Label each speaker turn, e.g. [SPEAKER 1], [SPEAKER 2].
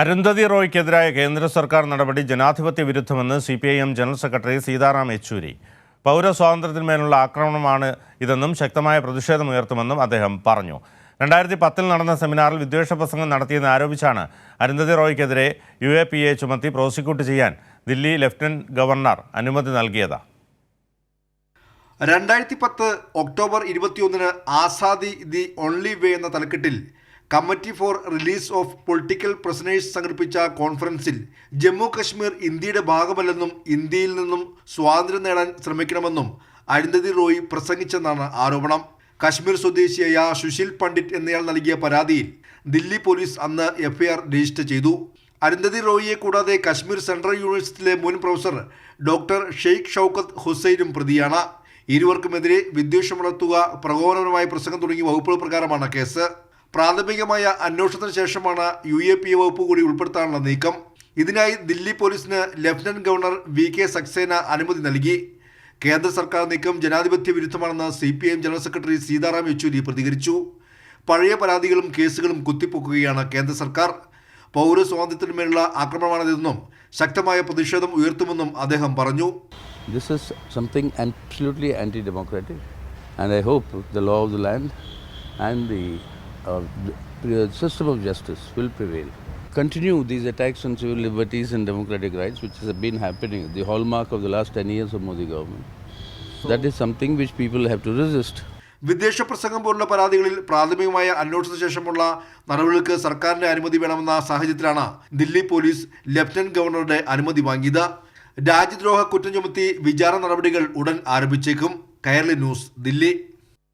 [SPEAKER 1] അരുന്ധതി റോയ്ക്കെതിരായ കേന്ദ്ര സർക്കാർ നടപടി ജനാധിപത്യ വിരുദ്ധമെന്ന് C P I M general secretary Sitaram Yechury. പൗരസ്വാതന്ത്ര്യത്തിന്മേലുള്ള ആക്രമണമാണ് ഇതെന്നും ശക്തമായ പ്രതിഷേധമുയർത്തുമെന്നും അദ്ദേഹം പറഞ്ഞു. രണ്ടായിരത്തി പത്തിൽ നടന്ന സെമിനാറിൽ വിദ്വേഷ പ്രസംഗം നടത്തിയെന്ന് ആരോപിച്ചാണ് അരുന്ധതി റോയ്ക്കെതിരെ യു എ പി എ ചുമത്തി പ്രോസിക്യൂട്ട് ചെയ്യാൻ ദില്ലി ലഫ്റ്റനന്റ് ഗവർണർ അനുമതി നൽകിയത്.
[SPEAKER 2] രണ്ടായിരത്തി പത്ത് ഒക്ടോബർ ഇരുപത്തിയൊന്നിന് ആസാദി ദി ഓൺലി വേ എന്ന തലക്കെട്ടിൽ committee for release of political prisoners സംഘടിപ്പിച്ച കോൺഫറൻസിൽ ജമ്മു കശ്മീർ ഇന്ത്യയുടെ ഭാഗമല്ലെന്നും ഇന്ത്യയിൽ നിന്നും സ്വാതന്ത്ര്യം നേടാൻ ശ്രമിക്കണമെന്നും അരുന്ധതി റോയ് പ്രസംഗിച്ചെന്നാണ് ആരോപണം. കശ്മീർ സ്വദേശിയായ സുശീൽ പണ്ഡിറ്റ് എന്നയാൾ നൽകിയ പരാതിയിൽ ദില്ലി പോലീസ് അന്ന് എഫ്ഐആർ രജിസ്റ്റർ ചെയ്തു. അരുന്ധതി റോയിയെ കൂടാതെ കശ്മീർ സെൻട്രൽ യൂണിവേഴ്സിറ്റിയിലെ മുൻ പ്രൊഫസർ ഡോക്ടർ ഷെയ്ഖ് ഷൗക്കത്ത് ഹുസൈനും പ്രതിയാണ്. ഇരുവർക്കുമെതിരെ വിദ്വേഷം വളർത്തുക പ്രകോപനപരമായ പ്രസംഗം തുടങ്ങിയ വകുപ്പുകൾ പ്രകാരമാണ് കേസ്. പ്രാഥമികമായ അന്വേഷണത്തിന് ശേഷമാണ് യു എ പി വകുപ്പ് കൂടി ഉൾപ്പെടുത്താനുള്ള നീക്കം. ഇതിനായി ദില്ലി പോലീസിന് lieutenant governor V K Saxena അനുമതി നൽകി. കേന്ദ്ര സർക്കാർ നീക്കം ജനാധിപത്യ വിരുദ്ധമാണെന്ന് C P M general secretary Sitaram Yechury പ്രതികരിച്ചു. പഴയ പരാതികളും കേസുകളും കുത്തിപ്പൊക്കുകയാണ് കേന്ദ്ര സർക്കാർ. പൗരസ്വാതന്ത്ര്യത്തിന്മേലുള്ള ആക്രമണമാണിതെന്നും ശക്തമായ പ്രതിഷേധം ഉയർത്തുമെന്നും അദ്ദേഹം പറഞ്ഞു.
[SPEAKER 3] Is something absolutely anti democratic, and I hope the law of the land and the, uh, the system of justice will prevail. Continue these attacks on civil liberties and democratic rights, which has been happening, the hallmark of the last 10 years of Modi government. So, that is something which people have to resist.
[SPEAKER 2] വിദേശ പ്രസംഗം പോലുള്ള പരാതികളിൽ പ്രാഥമികമായ അന്വേഷണത്തിന് ശേഷമുള്ള നടപടികൾക്ക് സർക്കാരിന്റെ അനുമതി വേണമെന്ന സാഹചര്യത്തിലാണ് ദില്ലി പോലീസ് ലഫ്റ്റനന്റ് ഗവർണറുടെ അനുമതി വാങ്ങിയത് രാജ്യദ്രോഹ കുറ്റം ചുമത്തി വിചാരണ നടപടികൾ ഉടൻ ആരംഭിച്ചേക്കും കയർലി ന്യൂസ് ദില്ലി